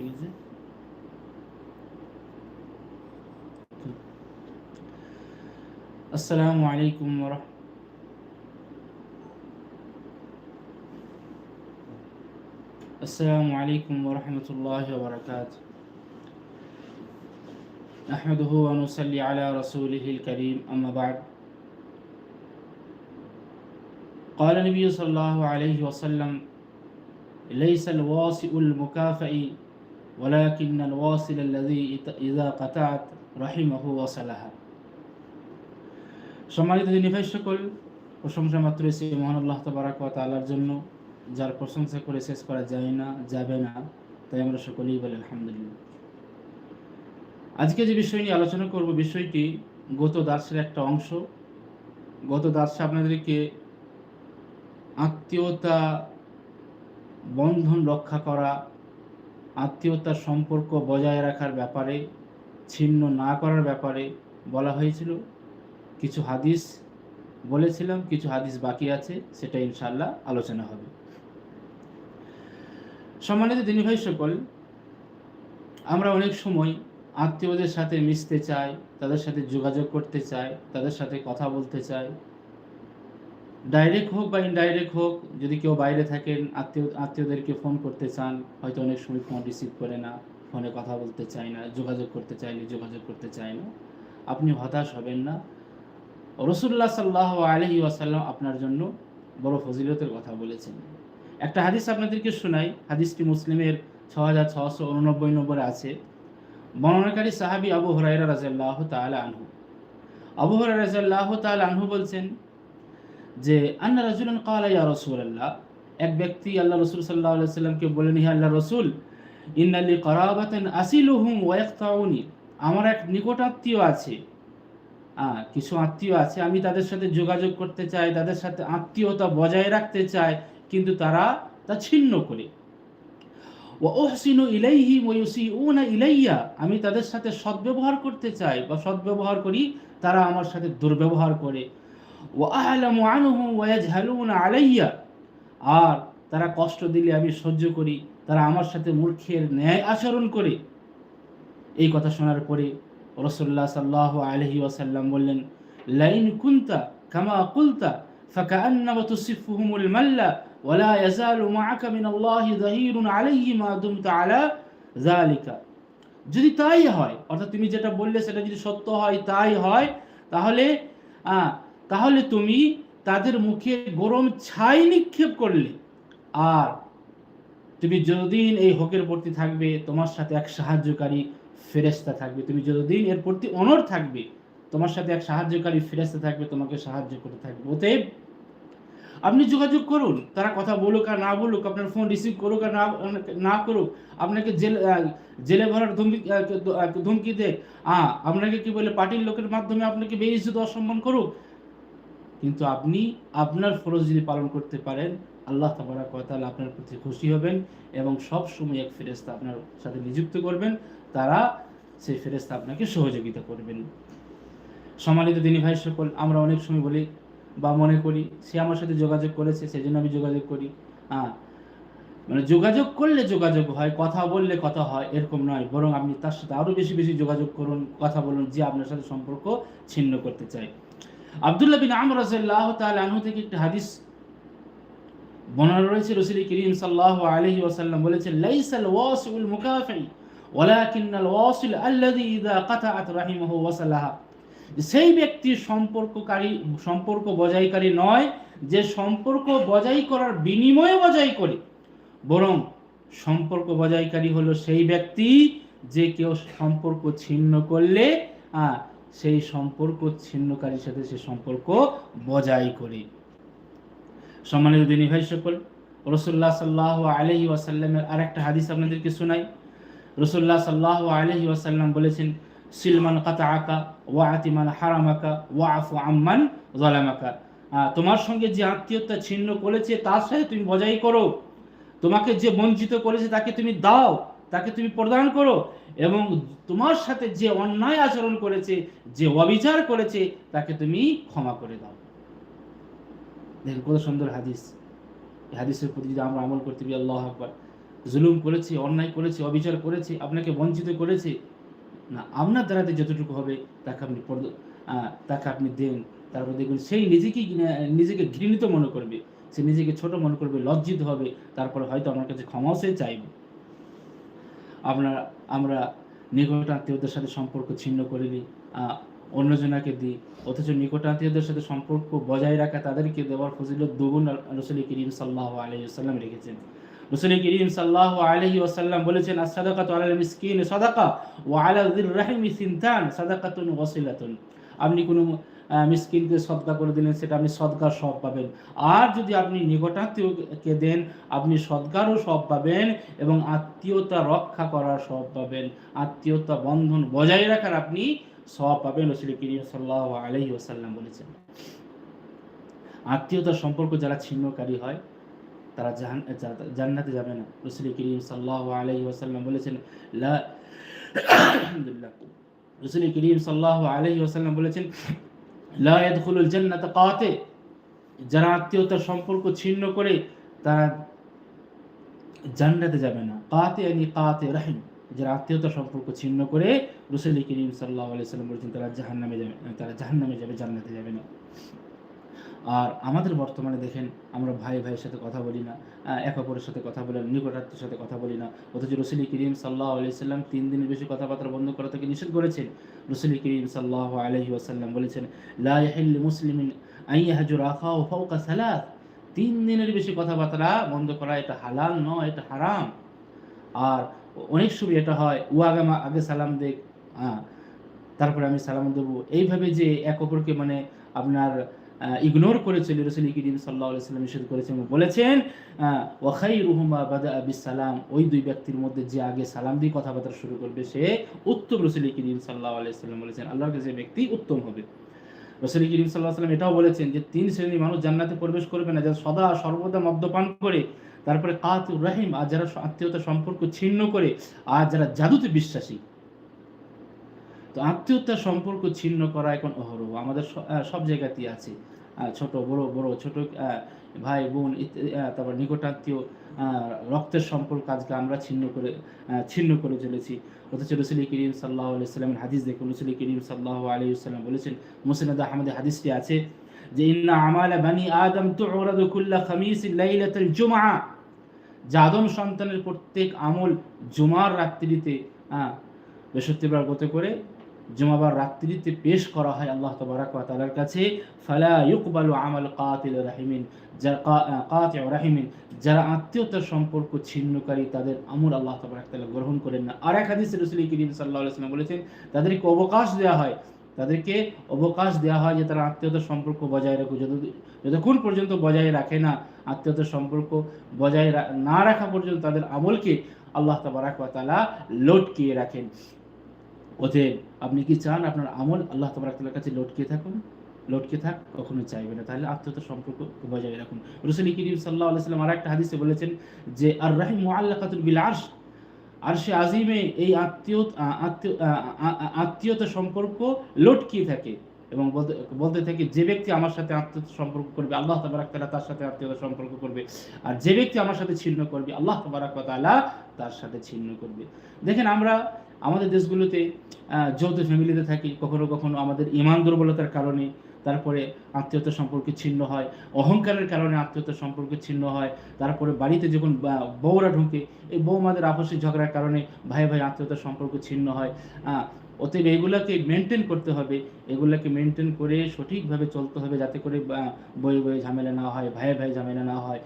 بيزا السلام عليكم ورحمة السلام عليكم ورحمة الله وبركاته. نحمده ونصلي على رسوله الكريم أما بعد. قال النبي صلى الله عليه وسلم ليس الواصئ المكافئ ولكن الواصل الذي إذا قطعت رحمه وصلها সম্মানিত দিনী ভাই সকল প্রশংসা মাত্র এসে মহান আল্লাহ তবারাক ওয়া তাআলার জন্য যার প্রশংসা করে শেষ করা যায় না যাবে না তাই আমরা সকলেই বলি আলহামদুলিল্লাহ আজকে যে বিষয় নিয়ে আলোচনা করব বিষয়টি গত দার্সের একটা অংশ গত দার্সে আপনাদেরকে আত্মীয়তা বন্ধন রক্ষা করা আত্মীয়তার সম্পর্ক বজায় রাখার ব্যাপারে, ছিন্ন না করার ব্যাপারে বলা হয়েছিল। কিছু হাদিস বলেছিলাম, কিছু হাদিস বাকি আছে, সেটা ইনশাল্লাহ আলোচনা হবে। সম্মানিত দিনী ভাই সকল, আমরা অনেক সময় আত্মীয়দের সাথে মিশতে চাই, তাদের সাথে যোগাযোগ করতে চাই, তাদের সাথে কথা বলতে চাই ডাইরেক্ট হোক বা ইনডাইরেক্ট হোক, যদি কেউ বাইরে থাকেন, আত্মীয়, আত্মীয়দেরকে ফোন করতে চান, হয়তো অনেক সময় ফোন রিসিভ করে না ফোনে কথা বলতে চায় না, যোগাযোগ করতে চাইলে যোগাযোগ করতে চায় না। আপনি হতাশ হবেন না। রসুল্লাহ সাল্লাহ আলহি ওয়াসাল্লাম আপনার জন্য বড় ফজিলতের কথা বলেছেন। একটা হাদিস আপনাদেরকে শোনাই। হাদিসটি মুসলিমের ছ হাজার ছশো উননব্বই নম্বরে আছে। বর্ণনাকারী সাহাবি আবু হরাইরা রাজাল্লাহ তাল আনহু। আবু হরাই রাজাল্লাহ তাল আনহু বলছেন যে, আন্না রাজুলান কালা ইয়া রসুল আল্লাহ এক ব্যক্তি আল্লাহ রসুল সাল্লাহ সাল্লামকে বলেন, হে আল্লাহ রসুল ইন্নালি করাবাতেন আসিলুহুম ওয়াক্তাউনি আমার এক নিকট আত্মীয় আছে। কিছু আত্মীয় আছে, আমি তাদের সাথে যোগাযোগ করতে চাই, তাদের সাথে আত্মীয়তা বজায় রাখতে চাই, কিন্তু তারা তা ছিন্ন করে। ওহসিনু ইলাইহি ওয়ুসিউনা ইলাইয়া। আমি তাদের সাথে সদ্ব্যবহার করতে চাই বা সদ্ব্যবহার করি, তারা আমার সাথে দুর্ব্যবহার করে। ও আহলামু আনহুম ওয়াজহালুনা আলাইয়া আর তারা কষ্ট দিলে আমি সহ্য করি তারা আমার সাথে মূর্খের ন্যায় আচরণ করে এই কথা শোনার পরে রসুল্লাহ সাল্লাহ আলহি ওয়াসাল্লাম বললেন লাইন কুন্তা কামা কুলতা فكأنما تصفهم الملة ولا يزال معك من الله ظهير عليه ما دمت على ذلك যদি তাই হয় অর্থাৎ তুমি যেটা বললে সেটা যদি সত্য হয় তাই হয় তাহলে তাহলে তুমি তাদের মুখে গরম ছাই নিক্ষেপ করলে। আর তুমি যতদিন এই হকের প্রতি থাকবে, তোমার সাথে এক সাহায্যকারী ফেরেস্তা থাকবে। তুমি যতদিন এর প্রতি অনর থাকবে, তোমার সাথে এক সাহায্যকারী ফেরেস্তা থাকবে, তোমাকে সাহায্য করে থাকবে। অতএব আপনি যোগাযোগ করুন, তারা কথা বলুক আর না বলুক, আপনার ফোন রিসিভ করুক আর না না করুক, আপনাকে জেলে জেলে ভরার ধমকি ধমকি দেখ হ্যাঁ আপনাকে কি বলে, পার্টির লোকের মাধ্যমে আপনাকে বেইজ্জত অসম্মান করুক? কিন্তু আপনি আপনার ফরজ যদি পালন করতে পারেন, আল্লাহ তাবারা কতাল আপনার প্রতি খুশি হবেন এবং সব সময় এক ফেরেস্তা আপনার সাথে নিযুক্ত করবেন, তারা সেই ফেরেস্তা আপনাকে সহযোগিতা করবেন। সম্মানিত দিনী ভাই সকল, আমরা অনেক সময় বলি বা মনে করি, সে আমার সাথে যোগাযোগ করেছে সেই জন্য আমি যোগাযোগ করি। হ্যাঁ মানে যোগাযোগ করলে যোগাযোগ হয়, কথা বললে কথা হয়, এরকম নয়। বরং আপনি তার সাথে আরও বেশি বেশি যোগাযোগ করুন, কথা বলুন, যে আপনার সাথে সম্পর্ক ছিন্ন করতে চায়। আবদুল্লাহ বিন আমর রাজাল্লাহ তাল আনহু থেকে একটি হাদিস বর্ণনা রয়েছে। রসুল করিম সাল্লাহ আলহি ওয়াসাল্লাম বলেছেন, লাইসাল ওয়াসিউল মুকাফি ওয়ালাকিন্নাল ওয়াসিল আল্লাযী ইযা কাতাআত রাহিমাহু ওয়াসালাহা সেই ব্যক্তি সম্পর্ককারী, সম্পর্ক বজায়কারী নয়, যে সম্পর্ক বজায় করার বিনিময়ে বজায় করে, বরং সম্পর্ক বজায়কারী হলো সেই ব্যক্তি যে কেউ সম্পর্ক ছিন্ন করলে সেই সম্পর্ক ছিন্নকারীর সাথে সে সম্পর্ক বজায় করে। সম্মানিত দিনী ভাই সকল রসুল্লাহ সাল্লাহ আলহি ওয়াসাল্লামের আর একটা হাদিস আপনাদেরকে শোনাই। রসুল্লাহ সাল্লাহ আলহি ওয়াসাল্লাম বলেছেন, সিলমান কাতা আকা ওয়া আতিমান হারামাকা ওয়া আফু আম্মান জালামাকা তোমার সঙ্গে যে আত্মীয়তা ছিন্ন করেছে, তার সাথে তুমি বজায় করো। তোমাকে যে বঞ্চিত করেছে, তাকে তুমি দাও। তাকে তুমি প্রদান করো এবং তোমার সাথে যে অন্যায় আচরণ করেছে, যে অবিচার করেছে, তাকে তুমি ক্ষমা করে দাও। দেখেন কত সুন্দর হাদিস। হাদিসের প্রতি যদি আমরা আমল করতে পারি, আল্লাহ আকবর। জুলুম করেছি, অন্যায় করেছি, অবিচার করেছি, আপনাকে বঞ্চিত করেছে, না, আপনার দ্বারাতে যতটুকু হবে, তাকে আপনি তাকে আপনি দেন। তারপর দেখবেন সেই নিজেকেই নিজেকে ঘৃণিত মনে করবে। সে নিজেকে ছোট মনে করবে, লজ্জিত হবে। তারপরে হয়তো আমার কাছে ক্ষমাও সে চাইবে। আমরা আমরা নিকট আত্মীয়দের সাথে সম্পর্ক ছিন্ন করে আহ, অন্যজনাকে দিই। অথচ নিকট আত্মীয়দের সাথে সম্পর্ক বজায় রাখা তাদেরকে দেওয়ার ফজিলত দুগুণ রসুল করিম সাল্লাহ আলহি আসাল্লাম রেখেছেন। রসুল করিম সাল্লাহ আলহি আসাল্লাম বলেছেন আর সাদাকাত আলাল মিসকিন সাদাকা ও আলা যির রাহিমি সিনতান সাদাকাতুন ওয়াসিলাতুন। আপনি কোনো মিসকিনকে সদকা করে দিলেন, সেটা আপনি সদকার সব পাবেন। আর যদি আপনি নিকটাত্মীয়কে দেন, আপনি সদকারও সব পাবেন এবং আত্মীয়তা রক্ষা করার সব পাবেন। আত্মীয়তা বন্ধন বজায় রাখার আপনি সব পাবেন রসুল করিম সাল্লাহ আলহি ওসাল্লাম বলেছেন। আত্মীয়তার সম্পর্ক যারা ছিন্নকারী হয়, তারা জান্নাতে যাবে না। রসুল করিম সাল্লাহ আলহি ওসাল্লাম বলেছেন রসুল করিম সাল্লাহ আলহি ওসাল্লাম বলেছেন লা ইয়াদখুলুল জান্নাতা কাতে, যারা আত্মীয়তার সম্পর্ক ছিন্ন করে, তারা জান্নাতে যাবে না। কাতে আনি কাতে রাহিম, যারা আত্মীয়তার সম্পর্ক ছিন্ন করে, রুসেলি করিম সাল্লাহ আলিয়া সাল্লাম বলেছেন, তারা জাহান্নামে যাবে, তারা জাহান্নামে যাবে, জান্নাতে যাবে না। আর আমাদের বর্তমানে দেখেন, আমরা ভাই ভাইয়ের সাথে কথা বলি না এক অপরের সাথে কথা বলি না নিকটাত্মীর সাথে কথা বলি না। অথচ রসুল করিম সাল্লাহ আলি সাল্লাম তিন দিনের বেশি কথাবার্তা বন্ধ করা থেকে নিষেধ করেছেন। রসুল করিম সাল্লাহ আলহি ওয়াসাল্লাম বলেছেন সালাত। তিন দিনের বেশি কথাবার্তা বন্ধ করা এটা হালাল নয়, এটা হারাম। আর অনেক সময় এটা হয়, ও আগে আগে সালাম দেখ। হ্যাঁ তারপরে আমি সালাম দেবো। এইভাবে যে এক অপরকে মানে আপনার ইগনোর করে চলে রসুল করিম সাল্লাহ সাল্লাম নিষেধ করেছেন বলেছেন ওয়াখাই রুহুমা বাদা আবি সালাম ওই দুই ব্যক্তির মধ্যে যে আগে সালাম দিয়ে কথাবার্তা শুরু করবে, সে উত্তম রসুল করিম সাল্লাহ আলাইসাল্লাম বলেছেন। আল্লাহর কাছে ব্যক্তি উত্তম হবে। রসুল করিম সাল্লাহ সাল্লাম এটাও বলেছেন যে, তিন শ্রেণির মানুষ জান্নাতে প্রবেশ করবে না, যারা সদা সর্বদা মদ্যপান করে, তারপরে কাতুর রাহিম, আর যারা আত্মীয়তা সম্পর্ক ছিন্ন করে, আর যারা জাদুতে বিশ্বাসী। তো আত্মীয়তার সম্পর্ক ছিন্ন করা এখন অহরহ। আমাদের সব জায়গাতেই আছে। ছোট, বড় বড়, ছোট ভাই, বোন তারপর নিকটাত্মীয় রক্তের সম্পর্ক আজকে আমরা ছিন্ন করে ছিন্ন করে চলেছি। অথচ রসুল করিম সাল্লাহ আলাইসাল্লামের হাদিস দেখুন। রসুল করিম সাল্লাহ আলাইসাল্লাম বলেছেন, মুসনাদ আহমদের হাদিসটি আছে যে, ইন্না আমালা বানি আদম তো কুল্লা খামিস লাইলাতুল জুমআ। যে আদম সন্তানের প্রত্যেক আমল জুমার রাত্রিতে বৃহস্পতিবার গত করে জুমাবার রাত্রিতে পেশ করা হয় আল্লাহ তবারাক ওয়া তাআলার কাছে, ফালা ইউকবালু আমাল কাতিল রাহিমিন, যারা রাহিমিন, যারা আত্মীয়তার সম্পর্ক ছিন্নকারী তাদের আমল আল্লাহ তবারাক তাআলা গ্রহণ করেন না। আর এক হাদিসে রাসূল করিম সাল্লাল্লাহু আলাইহি বলেছেন, তাদেরকে অবকাশ দেওয়া হয়, তাদেরকে অবকাশ দেওয়া হয় যে তারা আত্মীয়তার সম্পর্ক বজায় রাখুক। যত, যতক্ষণ পর্যন্ত বজায় রাখে না, আত্মীয়তার সম্পর্ক বজায় না রাখা পর্যন্ত তাদের আমলকে আল্লাহ তাবারাক তাআলা লটকিয়ে রাখেন। অতএব আপনি কি চান আপনার আমল? আল্লাহ তাবারাক তাআলার কাছে লটকিয়ে থাকুন, লটকে থাক কখনো চাইবে না। তাহলে আত্মীয়তার সম্পর্ক বজায় রাখুন। রসুল করিম সাল্লাহ আলাইসাল্লাম আর একটা হাদিসে বলেছেন যে আর রাহিম মুআল্লাকাতুল বিল আর সে আজিমে এই আত্মীয় আত্মীয় আত্মীয়তা সম্পর্ক লটকিয়ে থাকে এবং বলতে বলতে থাকে, যে ব্যক্তি আমার সাথে আত্মীয়তা সম্পর্ক করবে, আল্লাহ তাবারাক তাআলা তার সাথে আত্মীয়তা সম্পর্ক করবে। আর যে ব্যক্তি আমার সাথে ছিন্ন করবে, আল্লাহ তাবারাক ওয়া তার সাথে ছিন্ন করবে। দেখেন আমরা আমাদের দেশগুলোতে যৌথ ফ্যামিলিতে থাকি, কখনো কখনো আমাদের ইমান দুর্বলতার কারণে তারপরে আত্মীয়তা সম্পর্ক ছিন্ন হয়, অহংকারের কারণে আত্মীয়তা সম্পর্ক ছিন্ন হয়, তারপরে বাড়িতে যখন বউরা ঢুকে, এই বৌমাদের আপসিক ঝগড়ার কারণে ভাই ভাই আত্মীয়তার সম্পর্ক ছিন্ন হয়। অতএব এগুলাকে মেনটেন করতে হবে। এগুলাকে মেনটেন করে সঠিকভাবে চলতে হবে যাতে করে বয়ে বয়ে ঝামেলা না হয় ভাই ভাই ঝামেলা না হয়।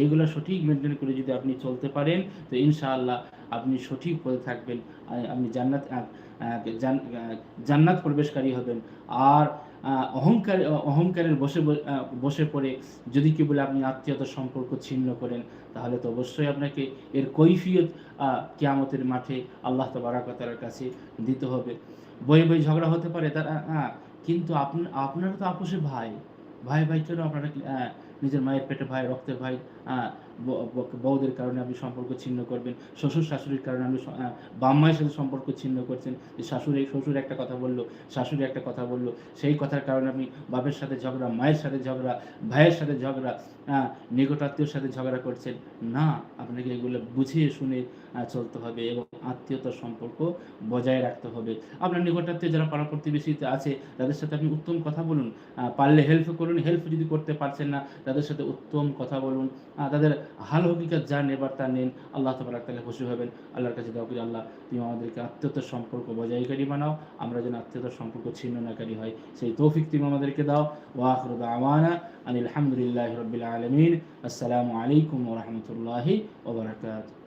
এইগুলো সঠিক মেনটেন করে যদি আপনি চলতে পারেন, তো ইনশাআল্লাহ আপনি সঠিক পথে থাকবেন। আপনি জান্নাত জান্নাত প্রবেশকারী হবেন। আর অহংকার, অহংকারের বসে বসে পড়ে যদি কি বলে আপনি আত্মীয়তার সম্পর্ক ছিন্ন করেন, তাহলে তো অবশ্যই আপনাকে এর কৈফিয়ত কিয়ামতের মাঠে আল্লাহ তবারাকাতার কাছে দিতে হবে। বই বই ঝগড়া হতে পারে তারা কিন্তু আপনি আপনারা তো আপোষে ভাই। ভাই ভাই কেন আপনারা নিজের মায়ের পেটে ভাই রক্তের ভাই বউদের কারণে আপনি সম্পর্ক ছিন্ন করবেন, শ্বশুর শাশুড়ির কারণে আপনি বাম্মায়ের সাথে সম্পর্ক ছিন্ন করছেন, যে শাশুড়ি, শ্বশুর একটা কথা বলল, শাশুড়ি একটা কথা বলল, সেই কথার কারণে আপনি বাপের সাথে ঝগড়া, মায়ের সাথে ঝগড়া, ভাইয়ের সাথে ঝগড়া হ্যাঁ নিকটাত্মীয়র সাথে ঝগড়া করছেন, না, আপনাকে এগুলো বুঝিয়ে শুনে চলতে হবে এবং আত্মীয়তার সম্পর্ক বজায় রাখতে হবে। আপনার নিকটাত্মীয় যারা পাড়া প্রতিবেশীতে আছে, তাদের সাথে আপনি উত্তম কথা বলুন পারলে হেল্প করুন হেল্প যদি করতে পারছেন না, তাদের সাথে উত্তম কথা বলুন তাদের হাল হকিকত যা নেবার তা নেন, আল্লাহ তবরাক তাহলে খুশি হবেন। আল্লাহর কাছে দাও করি, আল্লাহ, তুমি আমাদেরকে আত্মীয়তার সম্পর্ক বজায়কারী বানাও, আমরা যেন আত্মীয়তার সম্পর্ক ছিন্ন নাকারী হয়। সেই তৌফিক তুমি আমাদেরকে দাও। ওয়াখর আওয়ানা আনিল আলহামদুলিল্লাহ রবিল আলমিন। আসসালামু আলাইকুম ওরহমতুল্লাহি ওবরাকাত